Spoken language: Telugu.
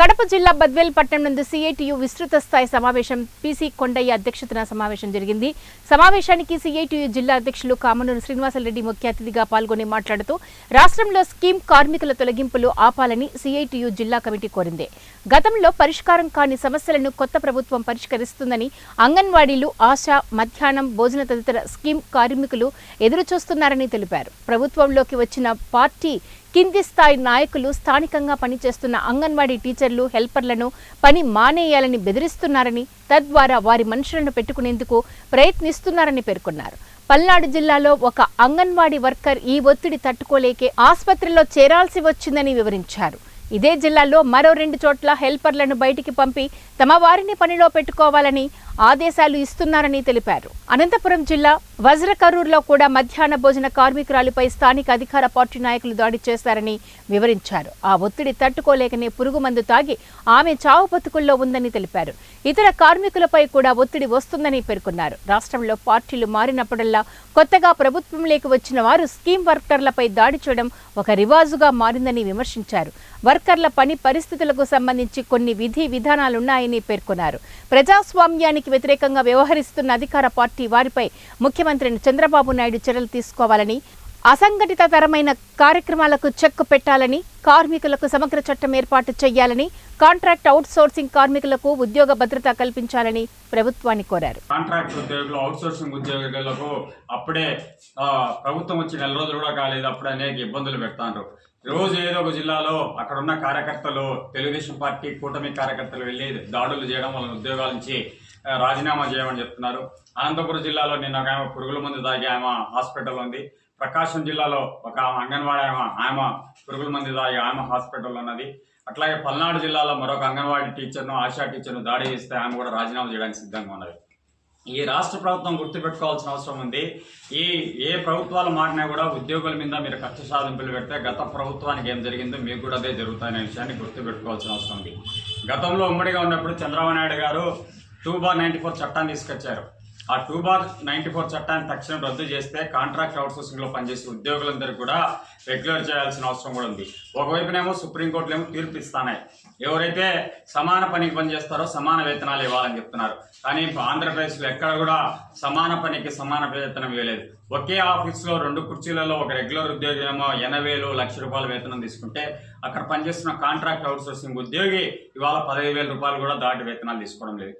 కడప జిల్లా బద్వేల్ పట్టణం నందు సిఐటియు విస్తృత స్థాయి సమావేశం పీసీ కొండయ్య అధ్యక్షతన సమావేశం జరిగింది. సమావేశానికి సిఐటియు జిల్లా అధ్యక్షులు కామనూరు శ్రీనివాసరెడ్డి ముఖ్య అతిథిగా పాల్గొని మాట్లాడుతూ రాష్ట్రంలో స్కీమ్ కార్మికుల తొలగింపులు ఆపాలని సిఐటియు జిల్లా కమిటీ కోరింది. గతంలో పరిష్కారం కాని సమస్యలను కొత్త ప్రభుత్వం పరిష్కరిస్తుందని అంగన్వాడీలు ఆశా మధ్యాహ్నం భోజన తదితర స్కీమ్ కార్మికులు ఎదురుచూస్తున్నారని తెలిపారు. ప్రభుత్వంలోకి వచ్చిన పార్టీ కింది స్థాయి నాయకులు స్థానికంగా పనిచేస్తున్న అంగన్వాడీ టీచర్ టీచర్లు హెల్పర్లను పని మానేయాలని బెదిరిస్తున్నారని తద్వారా వారి మనుషులను పెట్టుకునేందుకు ప్రయత్నిస్తున్నారని పేర్కొన్నారు. పల్నాడు జిల్లాలో ఒక అంగన్వాడీ వర్కర్ ఈ ఒత్తిడి తట్టుకోలేకే ఆసుపత్రిలో చేరాల్సి వచ్చిందని వివరించారు. ఇదే జిల్లాలో మరో రెండు చోట్ల హెల్పర్లను బయటికి పంపి తమ వారిని పనిలో పెట్టుకోవాలని ఆదేశాలు ఇస్తున్నారని తెలిపారు. అనంతపురం జిల్లా వజ్రకరూరులో కూడా మధ్యాహ్న భోజన కార్మికురాలిపై స్థానిక అధికార పార్టీ నాయకులు దాడి చేశారని వివరించారు. ఆ ఒత్తిడి తట్టుకోలేకనే పురుగుమందు తాగి ఆమె చావు బతుకుల్లో ఉందని తెలిపారు. ఇతర కార్మికులపై కూడా ఒత్తిడి వస్తుందని పేర్కొన్నారు. రాష్ట్రంలో పార్టీలు మారినప్పుడల్లా కొత్తగా ప్రభుత్వంలోకి వచ్చిన వారు స్కీమ్ వర్కర్లపై దాడి చేయడం ఒక రివాజుగా మారిందని విమర్శించారు. వర్కర్ల పని పరిస్థితులకు సంబంధించి కొన్ని విధి విధానాలున్నాయని పేర్కొన్నారు. ప్రజాస్వామ్యానికి వ్యతిరేకంగా వ్యవహరిస్తున్న అధికార పార్టీ వారిపై ముఖ్యమంత్రి చంద్రబాబు నాయుడు చర్యలు తీసుకోవాలని అసంఘటిత తరమైన కార్యక్రమాలకు చెక్ పెట్టాలని కార్మికులకు సమగ్ర చట్టం ఏర్పాటు చేయాలని కాంట్రాక్ట్ అవుట్ సోర్సింగ్ కార్మికులకు ఉద్యోగ భద్రత కల్పించాలని ప్రభుత్వాన్ని కోరారు. కాంట్రాక్ట్ ఉద్యోగులు అవుట్ సోర్సింగ్ ఉద్యోగులకు అప్పుడే ప్రభుత్వం వచ్చి నెల రోజులు కూడా కాలేదు అప్పుడు అనేక ఇబ్బందులు పెడతారు రోజు ఏదో ఒక జిల్లాలో అక్కడ ఉన్న కార్యకర్తలు తెలుగుదేశం పార్టీ కూటమి కార్యకర్తలు వెళ్ళి దాడులు చేయడం వలన ఉద్యోగాల నుంచి రాజీనామా చేయమని చెప్తున్నారు. అనంతపురం జిల్లాలో నిన్న ఒక ఆమె పురుగుల మందు తాగి ఆమె హాస్పిటల్ ఉంది. ప్రకాశం జిల్లాలో ఒక ఆమె అంగన్వాడీ ఆమె ఆమె పురుగుల మందు తాగి ఆమె హాస్పిటల్లో ఉన్నది. అట్లాగే పల్నాడు జిల్లాలో మరొక అంగన్వాడీ టీచర్ను ఆశా టీచర్ను దాడి చేస్తే ఆమె కూడా రాజీనామా చేయడానికి సిద్ధంగా ఉన్నది. ఈ రాష్ట్ర ప్రభుత్వం గుర్తుపెట్టుకోవాల్సిన అవసరం ఉంది. ఈ ఏ ప్రభుత్వాలు మారినా కూడా ఉద్యోగుల మీద మీరు ఖర్చు సాధింపులు పెడితే గత ప్రభుత్వానికి ఏం జరిగిందో మీకు కూడా అదే జరుగుతాయనే విషయాన్ని గుర్తుపెట్టుకోవాల్సిన అవసరం ఉంది. గతంలో ఉమ్మడిగా ఉన్నప్పుడు చంద్రబాబు నాయుడు గారు టూ బార్ నైంటీ ఫోర్ చట్టాన్ని తీసుకొచ్చారు. ఆ టూ బార్ నైన్టీ ఫోర్ చట్టాన్ని తక్షణం రద్దు చేస్తే కాంట్రాక్ట్ అవుట్సోర్సింగ్లో పనిచేసే ఉద్యోగులందరూ కూడా రెగ్యులర్ చేయాల్సిన అవసరం కూడా ఉంది. ఒకవైపునేమో సుప్రీంకోర్టులేమో ఏమో తీర్పు ఇస్తానాయి ఎవరైతే సమాన పనికి పనిచేస్తారో సమాన వేతనాలు ఇవ్వాలని చెప్తున్నారు. కానీ ఆంధ్రప్రదేశ్లో ఎక్కడ కూడా సమాన పనికి సమాన వేతనం ఇవ్వలేదు. ఒకే ఆఫీస్లో రెండు కుర్చీలలో ఒక రెగ్యులర్ ఉద్యోగి ఏమో ఎనభై వేలు లక్ష రూపాయల వేతనం తీసుకుంటే అక్కడ పనిచేస్తున్న కాంట్రాక్ట్ అవుట్సోర్సింగ్ ఉద్యోగి ఇవాళ పదహైదు వేల రూపాయలు కూడా దాటి వేతనాలు తీసుకోవడం లేదు.